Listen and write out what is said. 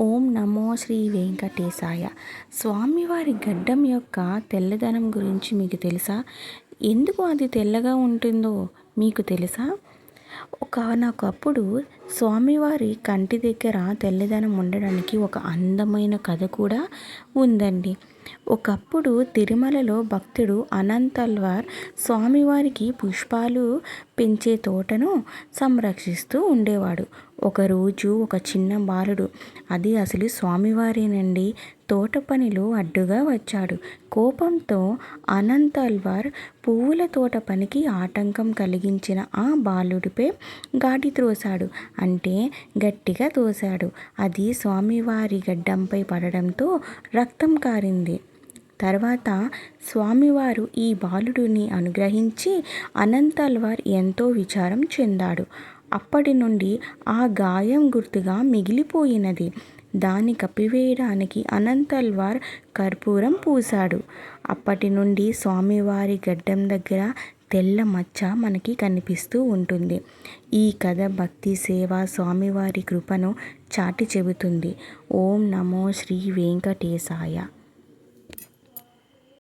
ఓం నమో శ్రీ వెంకటేశాయ. స్వామివారి గడ్డం యొక్క తెల్లదనం గురించి మీకు తెలుసా? ఎందుకు అది తెల్లగా ఉంటుందో మీకు తెలుసా? ఒకనొకప్పుడు స్వామివారి కంటి దగ్గర తెల్లదనం ఉండడానికి ఒక అందమైన కథ కూడా ఉందండి. ఒకప్పుడు తిరుమలలో భక్తుడు అనంతల్వార్ స్వామివారికి పుష్పాలు పెంచే తోటను సంరక్షిస్తూ ఉండేవాడు. ఒకరోజు ఒక చిన్న బాలుడు అది అసలు స్వామివారేనండి తోట పనిలో అడ్డుగా వచ్చాడు. కోపంతో అనంతల్వార్ పువ్వుల తోట పనికి ఆటంకం కలిగించిన ఆ బాలుడిపై గాడి త్రోశాడు అంటే గట్టిగా తోశాడు. అది స్వామివారి గడ్డంపై పడడంతో రక్తం కారింది. తర్వాత స్వామివారు ఈ బాలుడిని అనుగ్రహించి అనంతల్వార్ ఎంతో విచారం చెందాడు. అప్పటి నుండి ఆ గాయం గుర్తుగా మిగిలిపోయినది. దాన్ని కప్పివేయడానికి అనంతల్వార్ కర్పూరం పూశాడు. అప్పటి నుండి స్వామివారి గడ్డం దగ్గర తెల్ల మచ్చ మనకి కనిపిస్తూ ఉంటుంది. ఈ కథ భక్తి సేవ స్వామివారి కృపను చాటి చెబుతుంది. ఓం నమో శ్రీ వెంకటేశాయ.